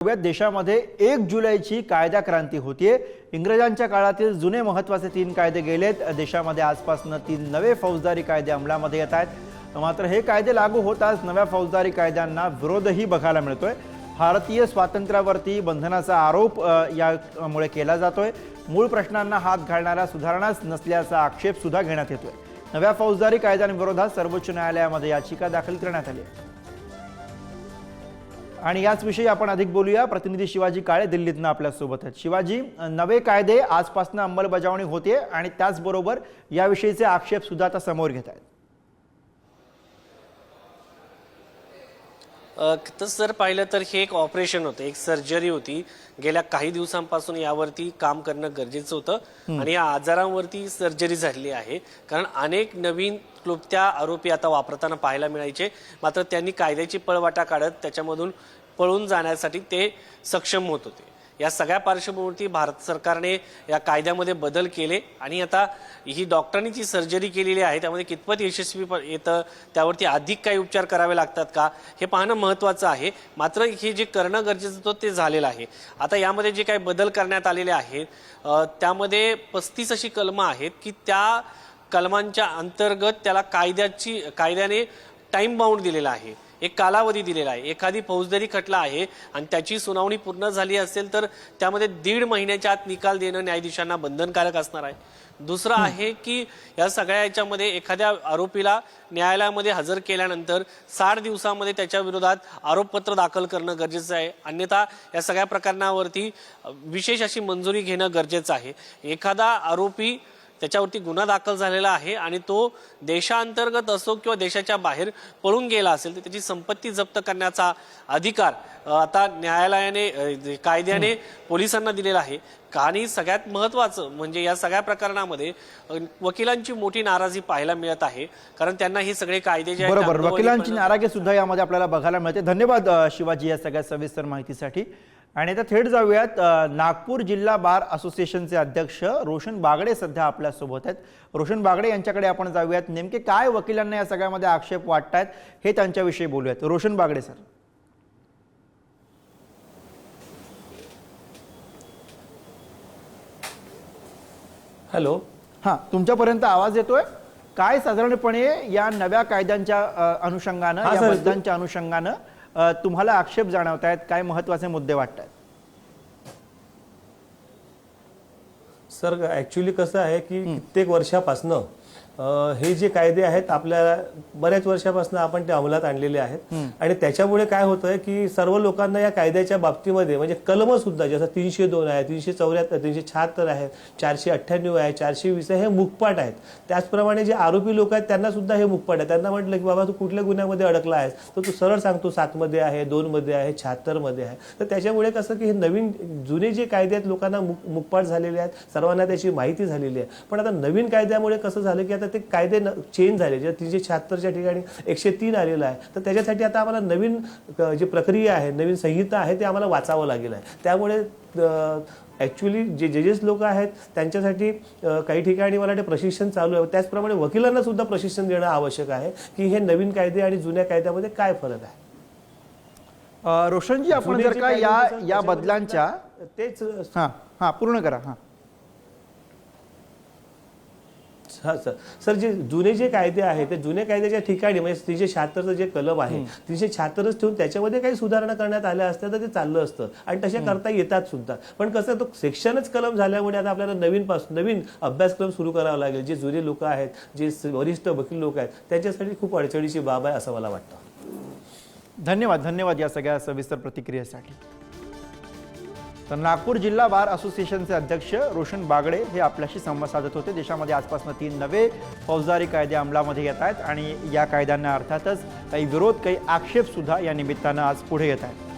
गोव्यात देशामध्ये एक जुलैची कायदा क्रांती होतीये. इंग्रजांच्या काळातील जुने महत्त्वाचे तीन कायदे गेलेत. देशामध्ये आजपासनं तीन नवे फौजदारी कायदे अंमलामध्ये येत आहेत. मात्र हे कायदे लागू होताच नव्या फौजदारी कायद्यांना विरोधही बघायला मिळतोय. भारतीय स्वातंत्र्यावरती बंधनाचा आरोप यामुळे केला जातोय. मूळ प्रश्नांना हात घालणाऱ्या सुधारणाच नसल्याचा आक्षेप सुद्धा घेण्यात येतोय. नव्या फौजदारी कायद्यांविरोधात सर्वोच्च न्यायालयामध्ये याचिका दाखल करण्यात आली आहे. आणि याच विषयी आपण अधिक बोलूया. प्रतिनिधी शिवाजी काळे दिल्लीतनं आपल्यासोबत आहेत. शिवाजी नवे कायदे आजपासून अंमलबजावणी होते आणि त्याचबरोबर याविषयीचे आक्षेप सुद्धा आता समोर घेत आहेत. तसं जर पाहिलं तर हे एक ऑपरेशन होतं एक सर्जरी होती. गेल्या काही दिवसांपासून यावरती काम करणं गरजेचं होतं आणि या आजारांवरती सर्जरी झालेली आहे. कारण अनेक नवीन क्लुप्त्या आरोपी आता वापरताना पाहायला मिळायचे. मात्र त्यांनी कायद्याची पळवाटा काढत त्याच्यामधून पळून जाण्यासाठी ते सक्षम होत होते. या सगळ्या पार्श्वभूमीवरती भारत सरकारने या कायद्यामध्ये बदल केले. आणि आता ही डॉक्टरांनी जी सर्जरी केलेली आहे त्यामध्ये कितपत यशस्वी येतं त्यावरती अधिक काही उपचार करावे लागतात का हे पाहणं महत्त्वाचं आहे. मात्र हे जे करणं गरजेचं होतं ते झालेलं आहे. आता यामध्ये जे काही बदल करण्यात आलेले आहेत त्यामध्ये पस्तीस अशी कलमं आहेत की त्या कलमांच्या अंतर्गत त्याला कायद्याची कायद्याने टाइम बाउंड दिलेला आहे एक कालावधी दिलेला आहे एखादी फौजदारी खटला आहे आणि त्याची सुनावणी पूर्ण झाली असेल तर त्यामध्ये दीड महिन्याच्या आत निकाल देणं न्यायाधीशांना बंधनकारक असणार आहे. दुसरं आहे की या सगळ्या याच्यामध्ये एखाद्या आरोपीला न्यायालयामध्ये हजर केल्यानंतर साठ दिवसामध्ये त्याच्या विरोधात आरोपपत्र दाखल करणं गरजेचं आहे. अन्यथा या सगळ्या प्रकरणावरती विशेष अशी मंजुरी घेणं गरजेचं आहे. एखादा आरोपी त्याच्यावरती गुन्हा दाखल झालेला आहे आणि तो देशांतर्गत असो किंवा देशाच्या बाहेर पळून गेला असेल तर त्याची संपत्ती जप्त करण्याचा अधिकार आता न्यायालयाने कायद्याने पोलिसांना दिलेला आहे. आणि सगळ्यात महत्त्वाचं म्हणजे या सगळ्या प्रकरणामध्ये वकिलांची मोठी नाराजी पाहायला मिळत आहे. कारण त्यांना ही सगळे कायदे जे बरोबर. वकिलांची नाराजी सुद्धा यामध्ये आपल्याला बघायला मिळते. धन्यवाद शिवाजी या सगळ्या सविस्तर माहितीसाठी. आणि आता थेट जाऊयात नागपूर जिल्हा बार असोसिएशनचे अध्यक्ष रोशन बागडे सध्या आपल्यासोबत आहेत. रोशन बागडे यांच्याकडे आपण जाऊयात नेमके काय वकिलांना या सगळ्यामध्ये आक्षेप वाटतायत हे त्यांच्याविषयी बोलूयात. रोशन बागडे सर. हॅलो. हां तुमच्यापर्यंत आवाज येतोय? काय साधारणपणे या नव्या कायद्यांच्या अनुषंगानं या. बदलांच्या अनुषंगानं तुम्हाला आक्षेप जाणवत आहेत काय महत्त्वाचे मुद्दे वाटत आहेत सर ॲक्च्युली कसं आहे की कित्येक वर्षापासनं हे जे कायदे आहेत आपल्याला बऱ्याच वर्षापासून आपण ते अंमलात आणलेले आहेत. आणि त्याच्यामुळे काय होतंय की सर्व लोकांना या कायद्याच्या बाबतीमध्ये म्हणजे कलम सुद्धा जसं तीनशे दोन आहे तीनशे चौऱ्याहत्तर तीनशे शहात्तर आहे चारशे अठ्ठ्याण्णव आहे चारशे वीस आहे हे मुखपाट आहेत. त्याचप्रमाणे जे आरोपी लोक आहेत त्यांना सुद्धा हे मुखपाट आहे. त्यांना म्हटलं की बाबा तू कुठल्या गुन्ह्यामध्ये अडकला आहेस? तर तू सरळ सांगतो सातमध्ये आहे दोनमध्ये आहे शहात्तरमध्ये आहे. तर त्याच्यामुळे कसं की हे नवीन जुने जे कायदे आहेत लोकांना मुखपाट झालेले आहेत सर्वांना त्याची माहिती झालेली आहे. पण आता नवीन कायद्यामुळे कसं झालं की आता ते कायदे चेंज झाले. जे तीनशे शहात्तरच्या ठिकाणी एकशे तीन आलेलं आहे. तर त्याच्यासाठी आता आम्हाला नवीन जी प्रक्रिया आहे नवीन संहिता आहे ते आम्हाला वाचावं लागेल आहे. त्यामुळे ॲक्च्युली जे जजेस लोक आहेत त्यांच्यासाठी काही ठिकाणी मला वाटते प्रशिक्षण चालू आहे. त्याचप्रमाणे वकिलांना सुद्धा प्रशिक्षण देणं आवश्यक आहे की हे नवीन कायदे आणि जुन्या कायद्यामध्ये काय फरक आहे. रोशनजी आपण जर का या या बदलांच्या तेच हां हां पूर्ण करा हां. हा सर. सर जे जुने जे कायदे आहेत ते जुने कायद्याच्या ठिकाणी म्हणजे तीनशे शहात्तरचं जे कलम आहे तीनशे शहात्तरच ठेवून त्याच्यामध्ये काही सुधारणा करण्यात आल्या असत्या तर ते चाललं असतं. आणि तशा करता येतात सुद्धा. पण कसं तो सेक्शनच कलम झाल्यामुळे आता आपल्याला नवीन पासून नवीन अभ्यासक्रम सुरू करावा लागेल. जे जुने लोक आहेत जे वरिष्ठ वकील लोक आहेत त्यांच्यासाठी खूप अडचणीची बाब आहे असं मला वाटतं. धन्यवाद धन्यवाद या सगळ्या सविस्तर प्रतिक्रियेसाठी. तर नागपूर जिल्हा बार असोसिएशनचे अध्यक्ष रोशन बागडे हे आपल्याशी संवाद साधत होते. देशामध्ये आजपासून तीन नवे फौजदारी कायदे अंमलामध्ये येत आहेत आणि या कायद्यांना अर्थातच काही विरोध काही आक्षेपसुद्धा या निमित्तानं आज पुढे येत आहेत.